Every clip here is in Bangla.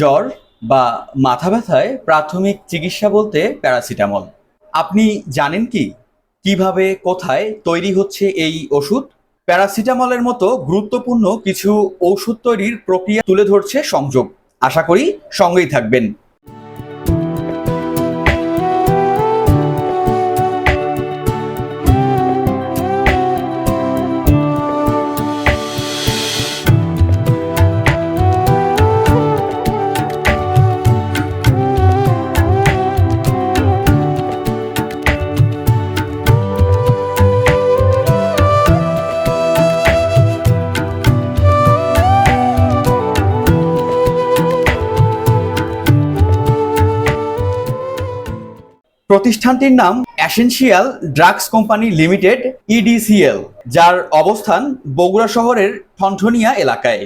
জ্বর বা মাথা ব্যথায় প্রাথমিক চিকিৎসা বলতে প্যারাসিটামল। আপনি জানেন কি? কীভাবে কোথায় তৈরি হচ্ছে এই ওষুধ? প্যারাসিটামলের মতো গুরুত্বপূর্ণ কিছু ওষুধ তৈরির প্রক্রিয়া তুলে ধরছে সংযোগ। আশা করি সঙ্গেই থাকবেন। প্রতিষ্ঠানটির নাম essential drugs company limited EDCL যার অবস্থান বগুড়া শহরের ঠনঠনিয়া এলাকায়।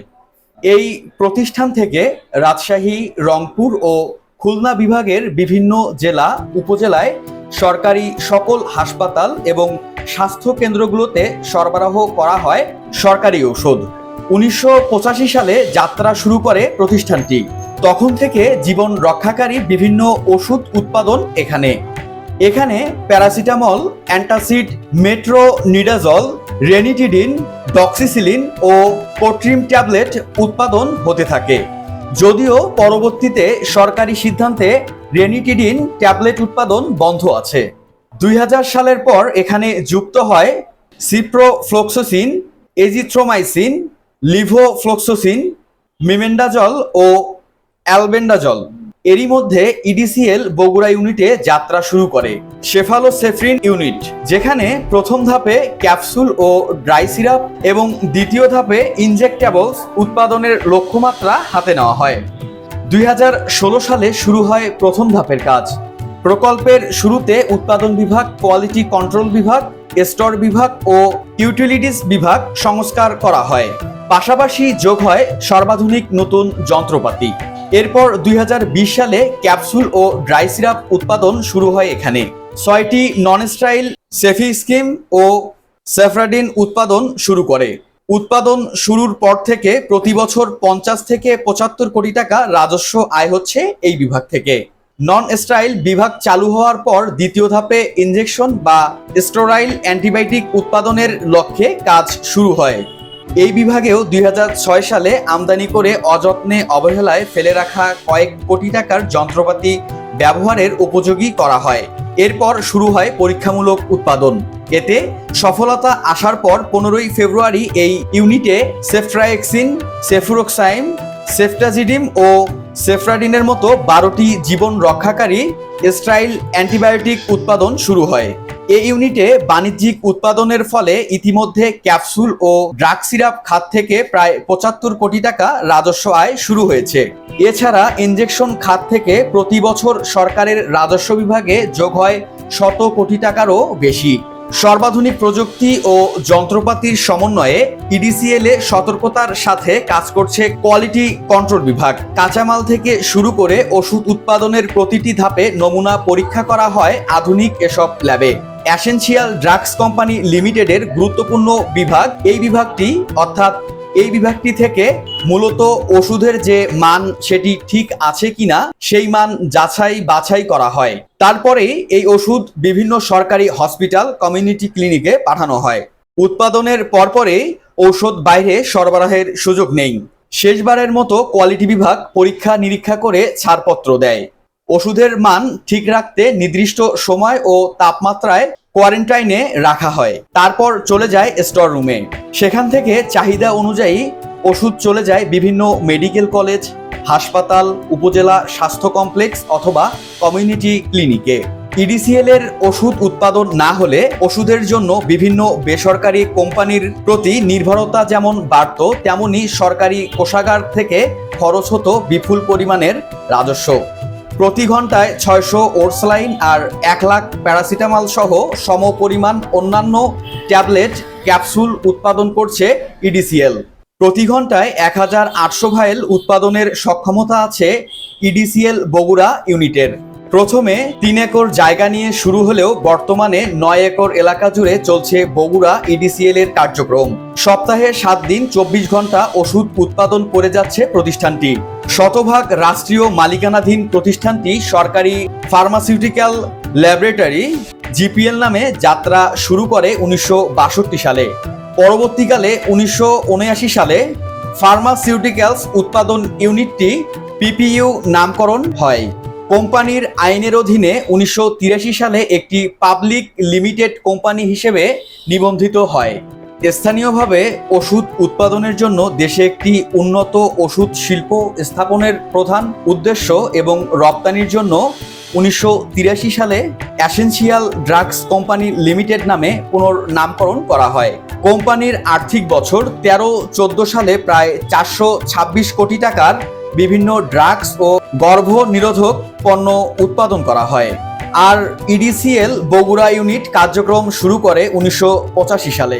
এই প্রতিষ্ঠান থেকে রাজশাহী, রংপুর ও খুলনা বিভাগের বিভিন্ন জেলা, উপজেলায় সরকারি সকল হাসপাতাল এবং স্বাস্থ্য কেন্দ্রগুলোতে সরবরাহ করা হয় সরকারি ঔষধ। উনিশশো পঁচাশি সালে যাত্রা শুরু করে প্রতিষ্ঠানটি। তখন থেকে জীবন রক্ষাকারী বিভিন্ন ওষুধ উৎপাদন এখানে। এখানে paracetamol, antacid metronidazole ranitidine, doxycycline ও পোট্রিম ট্যাবলেট উৎপাদন হতে থাকে। যদিও পরবর্তীতে সরকারি সিদ্ধান্তে রেনিটিডিন ট্যাবলেট উৎপাদন বন্ধ আছে। দুই হাজার সালের পর এখানে যুক্ত হয় সিপ্রোফ্লোক্সোসিন, এজিথ্রোমাইসিন, লিভোফ্লোক্সোসিন, মিমেন্ডাজল ও অ্যালবেন্ডাজল এরই মধ্যে ইডিসিএল বগুড়া ইউনিটে যাত্রা শুরু করে শেফালো সেফরিন ইউনিট, যেখানে প্রথম ধাপে ক্যাপসুল ও ড্রাই সিরাপ এবং দ্বিতীয় ধাপে ইনজেক্টেবলস উৎপাদনের লক্ষ্যমাত্রা হাতে নেওয়া হয়। দুই হাজার ষোলো সালে শুরু হয় প্রথম ধাপের কাজ। প্রকল্পের শুরুতে উৎপাদন বিভাগ, কোয়ালিটি কন্ট্রোল বিভাগ, স্টোর বিভাগ ও ইউটিলিটিস বিভাগ সংস্কার করা হয়। পাশাপাশি যোগ হয় সর্বাধুনিক নতুন যন্ত্রপাতি। এরপর দুই হাজার বিশ সালে ক্যাপসুল ও ড্রাই সিরাপ উৎপাদন শুরু হয় এখানে। ছয়টি নন স্টাইল সেফি স্কিম ও সেফরাডিন উৎপাদন শুরু করে। উৎপাদন শুরুর পর থেকে প্রতি বছর পঞ্চাশ থেকে পঁচাত্তর কোটি টাকা রাজস্ব আয় হচ্ছে এই বিভাগ থেকে। নন স্টাইল বিভাগ চালু হওয়ার পর দ্বিতীয় ধাপে ইনজেকশন বা স্টোরাইল অ্যান্টিবায়োটিক উৎপাদনের লক্ষ্যে কাজ শুরু হয়। এই বিভাগেও দুই হাজার ছয় সালে আমদানি করে অযত্নে অবহেলায় ফেলে রাখা কয়েক কোটি টাকার যন্ত্রপাতি ব্যবহারের উপযোগী করা হয়। এরপর শুরু হয় পরীক্ষামূলক উৎপাদন। এতে সফলতা আসার পর পনেরোই ফেব্রুয়ারি এই ইউনিটে সেফট্রাইক্সিন সেফুরোক্সাইম, সেফটাজিডিম ও সেফরাডিনের মতো বারোটি জীবন রক্ষাকারী স্টাইল অ্যান্টিবায়োটিক উৎপাদন শুরু হয়। এই ইউনিটে বাণিজ্যিক উৎপাদনের ফলে ইতিমধ্যে ক্যাপসুল ও ড্রাগ সিরাপ খাত থেকে প্রায় পঁচাত্তর কোটি টাকা রাজস্ব আয় শুরু হয়েছে। এছাড়া ইনজেকশন খাত থেকে প্রতি বছর সরকারের রাজস্ব বিভাগে যোগ হয় শত কোটি টাকারও বেশি। সর্বাধুনিক প্রযুক্তি ও যন্ত্রপাতির সমন্বয়ে ইডিসিএল এ সতর্কতার সাথে কাজ করছে কোয়ালিটি কন্ট্রোল বিভাগ। কাঁচামাল থেকে শুরু করে ওষুধ উৎপাদনের প্রতিটি ধাপে নমুনা পরীক্ষা করা হয় আধুনিক এসব ল্যাবে। অ্যাসেনশিয়াল ড্রাগস কোম্পানি লিমিটেডের গুরুত্বপূর্ণ বিভাগ। এই বিভাগটি, অর্থাৎ এই বিভাগটি থেকে মূলত ওষুধের যে মান সেটি ঠিক আছে কিনা, সেই মান যাচাই বাছাই করা হয়। তারপরেই এই ওষুধ বিভিন্ন সরকারি হসপিটাল, কমিউনিটি ক্লিনিকে পাঠানো হয়। উৎপাদনের পরপরেই ঔষধ বাইরে সরবরাহের সুযোগ নেই। শেষবারের মতো কোয়ালিটি বিভাগ পরীক্ষা নিরীক্ষা করে ছাড়পত্র দেয়। ওষুধের মান ঠিক রাখতে নির্দিষ্ট সময় ও তাপমাত্রায় কোয়ারেন্টাইনে রাখা হয়। তারপর চলে যায় স্টোর রুমে। সেখান থেকে চাহিদা অনুযায়ী ওষুধ চলে যায় বিভিন্ন মেডিকেল কলেজ, হাসপাতাল, উপজেলা স্বাস্থ্য কমপ্লেক্স অথবা কমিউনিটি ক্লিনিকে। ইডিসিএল এর ওষুধ উৎপাদন না হলে ওষুধের জন্য বিভিন্ন বেসরকারি কোম্পানির প্রতি নির্ভরতা যেমন বাড়ত, তেমনি সরকারি কোষাগার থেকে খরচ হতো বিপুল পরিমাণের রাজস্ব। প্রতি ঘন্টায় ছয়শো ওরসলাইন আর এক লাখ প্যারাসিটামল সহ সমপরিমাণ অন্যান্য ট্যাবলেট, ক্যাপসুল উৎপাদন করছে ইডিসিএল। প্রতি ঘন্টায় এক হাজার আটশো ভাইল উৎপাদনের সক্ষমতা আছে ইডিসিএল বগুড়া ইউনিটের। প্রথমে তিন একর জায়গা নিয়ে শুরু হলেও বর্তমানে নয় একর এলাকা জুড়ে চলছে বগুড়া ইডিসিএল এর কার্যক্রম। সপ্তাহে সাত দিন, চব্বিশ ঘণ্টা ওষুধ উৎপাদন করে যাচ্ছে প্রতিষ্ঠানটি। শতভাগ রাষ্ট্রীয় মালিকানাধীন প্রতিষ্ঠানটি সরকারি ফার্মাসিউটিক্যাল ল্যাবরেটরি জিপিএল নামে যাত্রা শুরু করে উনিশশো বাষট্টি সালে। পরবর্তীকালে উনিশশো উনআশি সালে ফার্মাসিউটিক্যালস উৎপাদন ইউনিটটি পিপিইউ নামকরণ হয়। কোম্পানির আইনের অধীনে উনিশশো তিরাশি সালে একটি পাবলিক লিমিটেড কোম্পানি হিসেবে নিবন্ধিত হয়। স্থানীয়ভাবে ওষুধ উৎপাদনের জন্য দেশে একটি উন্নত ওষুধ শিল্প স্থাপনের প্রধান উদ্দেশ্য এবং রপ্তানির জন্য উনিশশো তিরাশি সালে অ্যাসেন্সিয়াল ড্রাগস কোম্পানি লিমিটেড নামে পুনর্নামকরণ করা হয়। কোম্পানির আর্থিক বছর তেরো চোদ্দ সালে প্রায় চারশো ছাব্বিশ কোটি টাকার বিভিন্ন ড্রাগস ও গর্ভ নিরোধক পণ্য উৎপাদন করা হয়। আর ইডিসিএল বগুড়া ইউনিট কার্যক্রম শুরু করে উনিশশো পঁচাশি সালে।